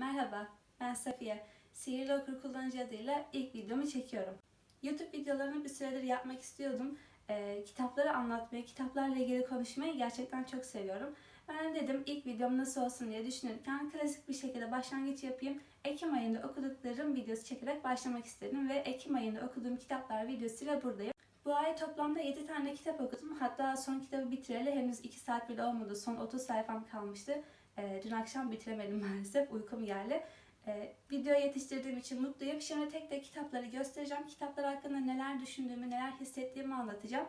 Merhaba, ben Safiye. Sihirli Okur kullanıcı adıyla ilk videomu çekiyorum. YouTube videolarını bir süredir yapmak istiyordum. Ee, kitapları anlatmayı, kitaplarla ilgili konuşmayı gerçekten çok seviyorum. Ben dedim ilk videom nasıl olsun diye düşünürken klasik bir şekilde başlangıç yapayım. Ekim ayında okuduklarım videosu çekerek başlamak istedim ve Ekim ayında okuduğum kitaplar videosuyla buradayım. Bu ay toplamda 7 tane kitap okudum. Hatta son kitabı bitireli henüz 2 saat bile olmadı. Son 30 sayfam kalmıştı. Ee, dün akşam bitiremedim maalesef. Uykum geldi. Ee, video yetiştirdiğim için mutluyum. Şimdi tek tek kitapları göstereceğim. Kitaplar hakkında neler düşündüğümü, neler hissettiğimi anlatacağım.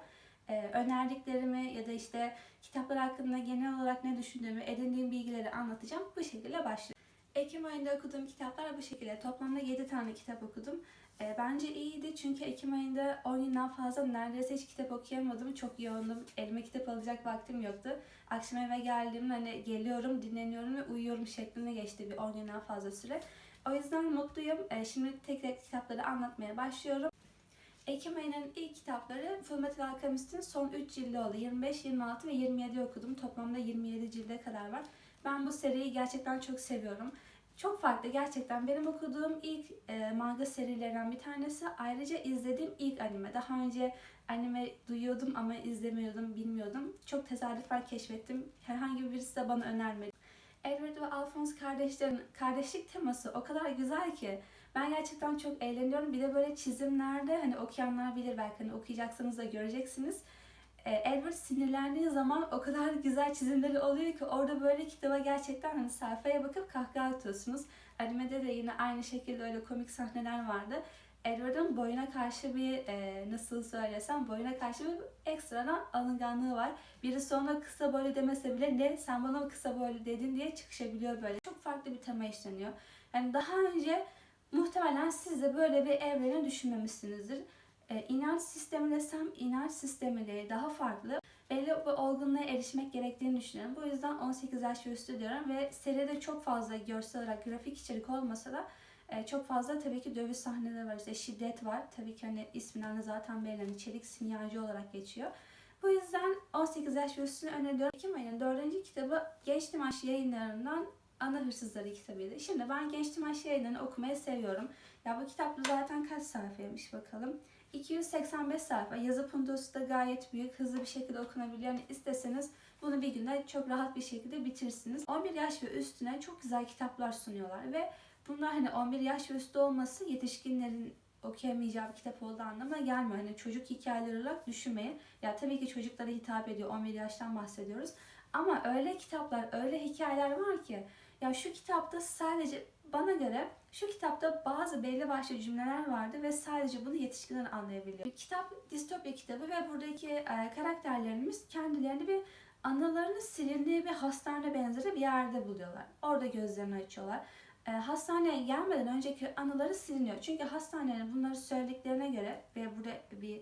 Ee, önerdiklerimi ya da işte kitaplar hakkında genel olarak ne düşündüğümü, edindiğim bilgileri anlatacağım. Bu şekilde başlıyorum. Ekim ayında okuduğum kitaplar bu şekilde. Toplamda 7 tane kitap okudum. E, bence iyiydi çünkü Ekim ayında 10 günden fazla neredeyse hiç kitap okuyamadım. Çok yoğundum. Elime kitap alacak vaktim yoktu. Akşam eve geldiğimde hani geliyorum, dinleniyorum ve uyuyorum şeklinde geçti bir 10 günden fazla süre. O yüzden mutluyum. E, şimdi tek tek kitapları anlatmaya başlıyorum. Ekim ayının ilk kitapları Fullmetal Alchemist'in son 3 cildi oldu. 25, 26 ve 27 okudum. Toplamda 27 cilde kadar var. Ben bu seriyi gerçekten çok seviyorum. Çok farklı gerçekten. Benim okuduğum ilk e, manga serilerinden bir tanesi. Ayrıca izlediğim ilk anime. Daha önce anime duyuyordum ama izlemiyordum, bilmiyordum. Çok tesadüfen keşfettim. Herhangi birisi de bana önermedi. Edward ve Alphonse kardeşlerin kardeşlik teması o kadar güzel ki. Ben gerçekten çok eğleniyorum. Bir de böyle çizimlerde hani okuyanlar bilir belki hani okuyacaksanız da göreceksiniz. Ee, Edward sinirlendiği zaman o kadar güzel çizimleri oluyor ki orada böyle kitaba gerçekten hani sayfaya bakıp kahkaha atıyorsunuz. Animede de yine aynı şekilde öyle komik sahneler vardı. Edward'ın boyuna karşı bir e, nasıl söylesem boyuna karşı bir ekstradan alınganlığı var. Birisi ona kısa boylu demese bile ne sen bana kısa boylu dedin diye çıkışabiliyor böyle. Çok farklı bir tema işleniyor. Yani daha önce muhtemelen siz de böyle bir evreni düşünmemişsinizdir. E, inanç sistemi desem inanç sistemi değil daha farklı. Belli bir olgunluğa erişmek gerektiğini düşünüyorum. Bu yüzden 18 yaş ve üstü diyorum ve seride çok fazla görsel olarak grafik içerik olmasa da e, çok fazla tabii ki dövüş sahneleri var. İşte şiddet var. Tabii ki hani isminden de zaten belli. Hani çelik sinyalci olarak geçiyor. Bu yüzden 18 yaş ve üstünü öneriyorum. Ekim ayının dördüncü kitabı Genç Dimaş yayınlarından Ana Hırsızları kitabıydı. Şimdi ben Genç Dimaş yayınlarını okumayı seviyorum. Ya bu kitap zaten kaç sayfaymış bakalım. 285 sayfa. Yazı puntosu da gayet büyük. Hızlı bir şekilde okunabiliyor. Yani isteseniz bunu bir günde çok rahat bir şekilde bitirsiniz. 11 yaş ve üstüne çok güzel kitaplar sunuyorlar ve bunlar hani 11 yaş ve üstü olması yetişkinlerin okuyamayacağı bir kitap olduğu anlamına gelmiyor. Hani çocuk hikayeleri olarak düşünmeyin. Ya tabii ki çocuklara hitap ediyor. 11 yaştan bahsediyoruz. Ama öyle kitaplar, öyle hikayeler var ki ya şu kitapta sadece bana göre şu kitapta bazı belli başlı cümleler vardı ve sadece bunu yetişkinler anlayabiliyor. Kitap distopya kitabı ve buradaki e, karakterlerimiz kendilerini bir anılarını silindiği bir hastane benzeri bir yerde buluyorlar. Orada gözlerini açıyorlar. E, hastaneye gelmeden önceki anıları siliniyor. Çünkü hastanenin bunları söylediklerine göre ve burada bir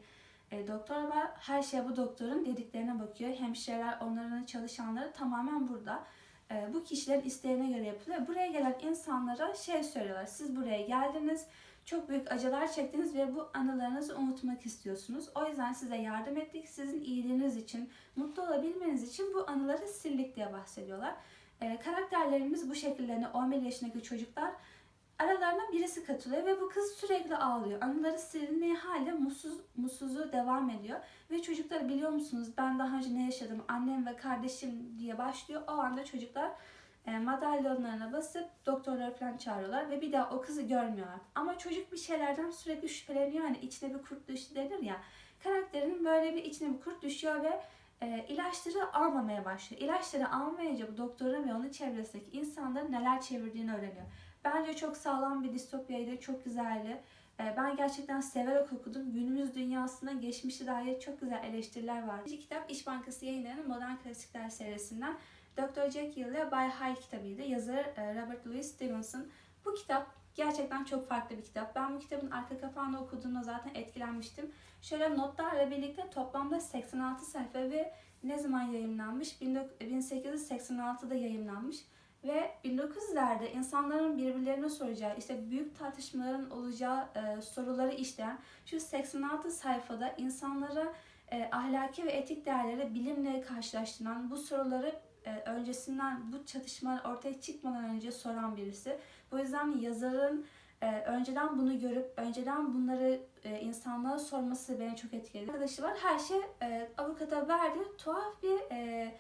e, doktor var. Her şey bu doktorun dediklerine bakıyor. Hemşireler, onların çalışanları tamamen burada. E, bu kişilerin isteğine göre yapılıyor. Buraya gelen insanlara şey söylüyorlar. Siz buraya geldiniz, çok büyük acılar çektiniz ve bu anılarınızı unutmak istiyorsunuz. O yüzden size yardım ettik. Sizin iyiliğiniz için, mutlu olabilmeniz için bu anıları sildik diye bahsediyorlar. E, karakterlerimiz bu şekilde hani 11 yaşındaki çocuklar aralarına birisi katılıyor ve bu kız sürekli ağlıyor. Anıları silindiği halde mutsuz, mutsuzluğu devam ediyor. Ve çocuklar biliyor musunuz ben daha önce ne yaşadım annem ve kardeşim diye başlıyor. O anda çocuklar e, madalyonlarına basıp doktorları falan çağırıyorlar ve bir daha o kızı görmüyorlar. Ama çocuk bir şeylerden sürekli şüpheleniyor. Hani içine bir kurt düştü denir ya. Karakterinin böyle bir içine bir kurt düşüyor ve e, ilaçları almamaya başlıyor. İlaçları almayınca bu doktorun ve onun çevresindeki insanların neler çevirdiğini öğreniyor. Bence çok sağlam bir distopyaydı, çok güzeldi. Ee, Ben gerçekten severek okudum. Günümüz dünyasında geçmişe dair çok güzel eleştiriler var. İkinci kitap İş Bankası yayınlarının Modern Klasikler serisinden Dr. Jekyll ile Bay Hyde kitabıydı. Yazarı e, Robert Louis Stevenson. Bu kitap gerçekten çok farklı bir kitap. Ben bu kitabın arka kapağını okuduğumda zaten etkilenmiştim. Şöyle notlarla birlikte toplamda 86 sayfa ve ne zaman yayınlanmış? 1886'da yayınlanmış. Ve 1900'lerde insanların birbirlerine soracağı, işte büyük tartışmaların olacağı e, soruları işleyen şu 86 sayfada insanlara e, ahlaki ve etik değerleri bilimle karşılaştıran, bu soruları e, öncesinden bu çatışmalar ortaya çıkmadan önce soran birisi. Bu yüzden yazarın e, önceden bunu görüp önceden bunları e, insanlara sorması beni çok etkiledi. Arkadaşı var her şey e, avukata verdi. Tuhaf bir e,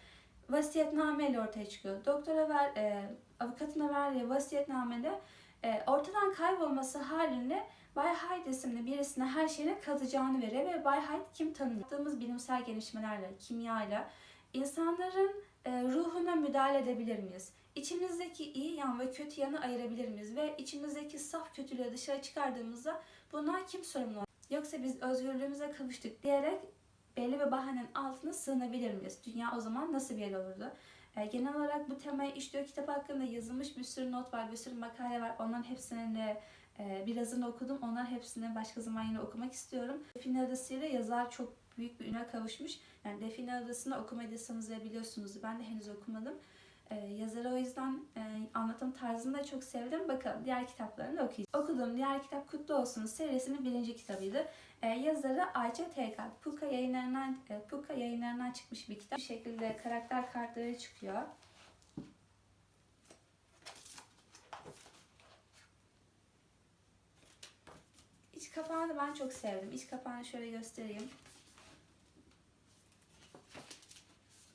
vasiyetnameyle ortaya çıkıyor. Doktora ver, e, avukatına verdiği vasiyetnamede e, ortadan kaybolması halinde Bay Hyde isimli birisine her şeyine katacağını veriyor ve Bay Hyde kim tanımıyor? Yaptığımız bilimsel gelişmelerle, kimyayla insanların e, ruhuna müdahale edebilir miyiz? İçimizdeki iyi yan ve kötü yanı ayırabilir miyiz? Ve içimizdeki saf kötülüğü dışarı çıkardığımızda bunlar kim sorumlu? Yoksa biz özgürlüğümüze kavuştuk diyerek belli bir bahanenin altına sığınabilir miyiz? Dünya o zaman nasıl bir yer olurdu? E, genel olarak bu temayı işliyor kitap hakkında yazılmış bir sürü not var, bir sürü makale var. Onların hepsinin de e, birazını okudum. Onların hepsini başka zaman yine okumak istiyorum. Define Adası ile yazar çok büyük bir üne kavuşmuş. Yani Define Adası'nı okumadıysanız biliyorsunuz ben de henüz okumadım. Ee, yazarı o yüzden e, anlatım tarzını da çok sevdim. Bakalım diğer kitaplarını da okuyacağım. Okuduğum diğer kitap Kutlu Olsun serisinin birinci kitabıydı. Ee, yazarı Ayça Tekan. Puka yayınlarından, e, Puka yayınlarından çıkmış bir kitap. Bu şekilde karakter kartları çıkıyor. İç kapağını ben çok sevdim. İç kapağını şöyle göstereyim.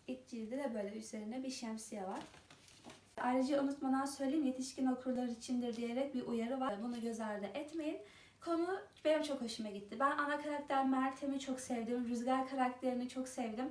İç cildi de böyle üzerine bir şemsiye var. Ayrıca unutmadan söyleyeyim yetişkin okurlar içindir diyerek bir uyarı var. Bunu göz ardı etmeyin. Konu benim çok hoşuma gitti. Ben ana karakter Meltem'i çok sevdim. Rüzgar karakterini çok sevdim.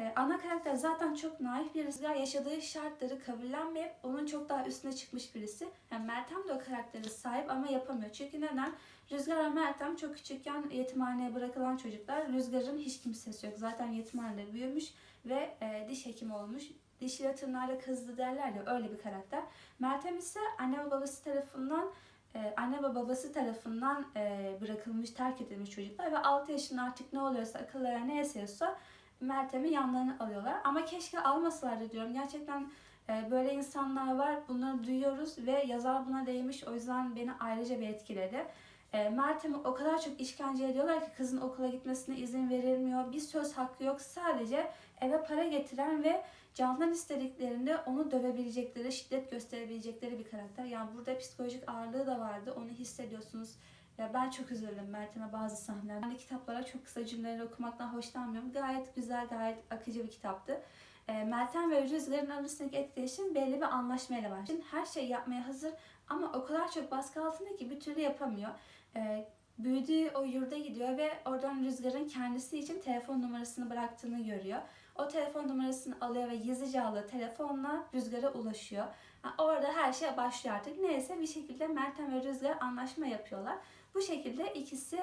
Ee, ana karakter zaten çok naif bir Rüzgar yaşadığı şartları kabullenmeyip onun çok daha üstüne çıkmış birisi. Yani Meltem de o karakteri sahip ama yapamıyor. Çünkü neden? Rüzgar ve Meltem çok küçükken yetimhaneye bırakılan çocuklar. Rüzgar'ın hiç kimsesi yok. Zaten yetimhanede büyümüş ve e, diş hekimi olmuş. Dişiyle tırnağıyla kazıdı derler ya öyle bir karakter. Meltem ise anne ve babası tarafından e, anne ve babası tarafından e, bırakılmış, terk edilmiş çocuklar ve 6 yaşında artık ne oluyorsa, akıllara ne esiyorsa Meltem'i yanlarına alıyorlar. Ama keşke almasalardı diyorum. Gerçekten e, böyle insanlar var. Bunları duyuyoruz ve yazar buna değmiş. O yüzden beni ayrıca bir etkiledi. E, Meltem'i o kadar çok işkence ediyorlar ki kızın okula gitmesine izin verilmiyor. Bir söz hakkı yok. Sadece eve para getiren ve candan istediklerinde onu dövebilecekleri, şiddet gösterebilecekleri bir karakter. Yani burada psikolojik ağırlığı da vardı. Onu hissediyorsunuz. Ya ben çok üzüldüm Meltem'e bazı sahneler. Ben de kitaplara çok kısa cümleleri okumaktan hoşlanmıyorum. Gayet güzel, gayet akıcı bir kitaptı. E, Meltem ve Rüzgar'ın arasındaki etkileşim belli bir anlaşmayla var. Şimdi her şeyi yapmaya hazır ama o kadar çok baskı altında ki bir türlü yapamıyor. E, büyüdüğü o yurda gidiyor ve oradan Rüzgar'ın kendisi için telefon numarasını bıraktığını görüyor. O telefon numarasını alıyor ve gizlice aldığı telefonla Rüzgar'a ulaşıyor. Ha, orada her şey başlıyor artık. Neyse bir şekilde Meltem ve Rüzgar anlaşma yapıyorlar. Bu şekilde ikisi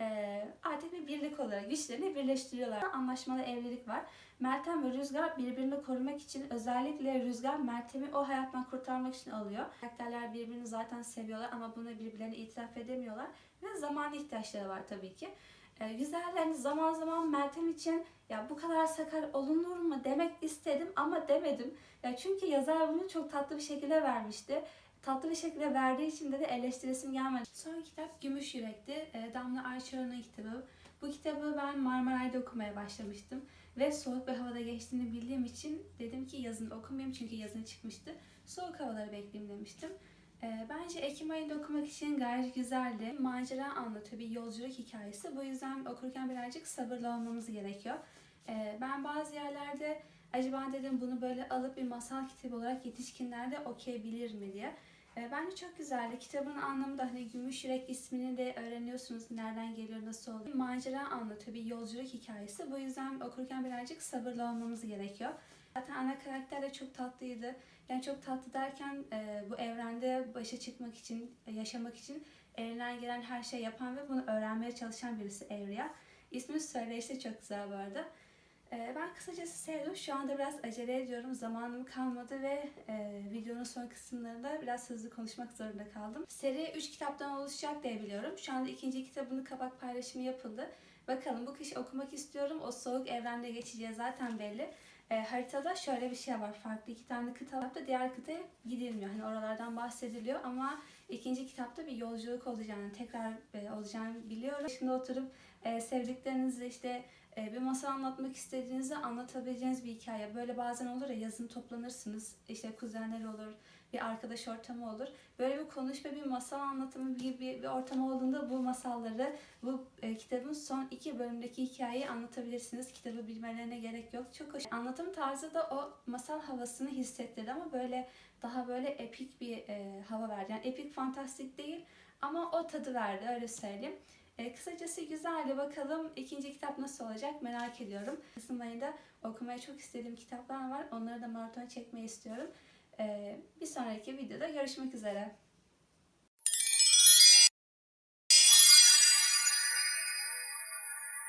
e, artık bir birlik olarak güçlerini birleştiriyorlar. Anlaşmalı evlilik var. Meltem ve Rüzgar birbirini korumak için özellikle Rüzgar Meltem'i o hayattan kurtarmak için alıyor. Karakterler birbirini zaten seviyorlar ama bunu birbirlerine itiraf edemiyorlar. Ve zaman ihtiyaçları var tabii ki. E, güzel hani zaman zaman Meltem için ya bu kadar sakar olunur mu demek istedim ama demedim. Ya çünkü yazar bunu çok tatlı bir şekilde vermişti tatlı bir şekilde verdiği için de, de eleştirisim gelmedi. Son kitap Gümüş Yürek'ti. E, Damla Arçaran'ın kitabı. Bu kitabı ben Marmaray'da okumaya başlamıştım. Ve soğuk bir havada geçtiğini bildiğim için dedim ki yazın okumayayım çünkü yazın çıkmıştı. Soğuk havaları bekleyeyim demiştim. E, bence Ekim ayında okumak için gayet güzeldi. Macera anlatıyor, bir yolculuk hikayesi. Bu yüzden okurken birazcık sabırlı olmamız gerekiyor. E, ben bazı yerlerde acaba dedim bunu böyle alıp bir masal kitabı olarak yetişkinlerde okuyabilir mi diye. E, bence çok güzeldi. Kitabın anlamı da hani Gümüş Yürek ismini de öğreniyorsunuz. Nereden geliyor, nasıl oluyor. Bir macera anlatıyor, bir yolculuk hikayesi. Bu yüzden okurken birazcık sabırlı olmamız gerekiyor. Zaten ana karakter de çok tatlıydı. Yani çok tatlı derken e, bu evrende başa çıkmak için, yaşamak için elinden gelen her şey yapan ve bunu öğrenmeye çalışan birisi Evriya. İsmini söyleyişi çok güzel bu arada. Ee, ben kısacası sevdim. Şu anda biraz acele ediyorum. Zamanım kalmadı ve e, videonun son kısımlarında biraz hızlı konuşmak zorunda kaldım. Seri 3 kitaptan oluşacak diye biliyorum. Şu anda ikinci kitabının kapak paylaşımı yapıldı. Bakalım bu kış okumak istiyorum. O soğuk evrende geçeceği zaten belli. E, haritada şöyle bir şey var. Farklı iki tane kıta var da diğer kıtaya gidilmiyor. Hani oralardan bahsediliyor ama ikinci kitapta bir yolculuk olacağını, tekrar e, olacağını biliyorum. Şimdi oturup e, sevdiklerinizle işte e, bir masal anlatmak istediğinizde anlatabileceğiniz bir hikaye. Böyle bazen olur ya yazın toplanırsınız. işte kuzenler olur, bir arkadaş ortamı olur. Böyle bir konuşma, bir masal anlatımı gibi bir ortam olduğunda bu masalları, bu e, kitabın son iki bölümdeki hikayeyi anlatabilirsiniz. Kitabı bilmelerine gerek yok. Çok hoş. Anlatım tarzı da o masal havasını hissettirdi ama böyle daha böyle epik bir e, hava verdi. Yani epik fantastik değil ama o tadı verdi öyle söyleyeyim. E, kısacası güzeldi. Bakalım ikinci kitap nasıl olacak merak ediyorum. Kasım ayında okumaya çok istediğim kitaplar var. Onları da maraton çekmeyi istiyorum. E, bir sonraki videoda görüşmek üzere.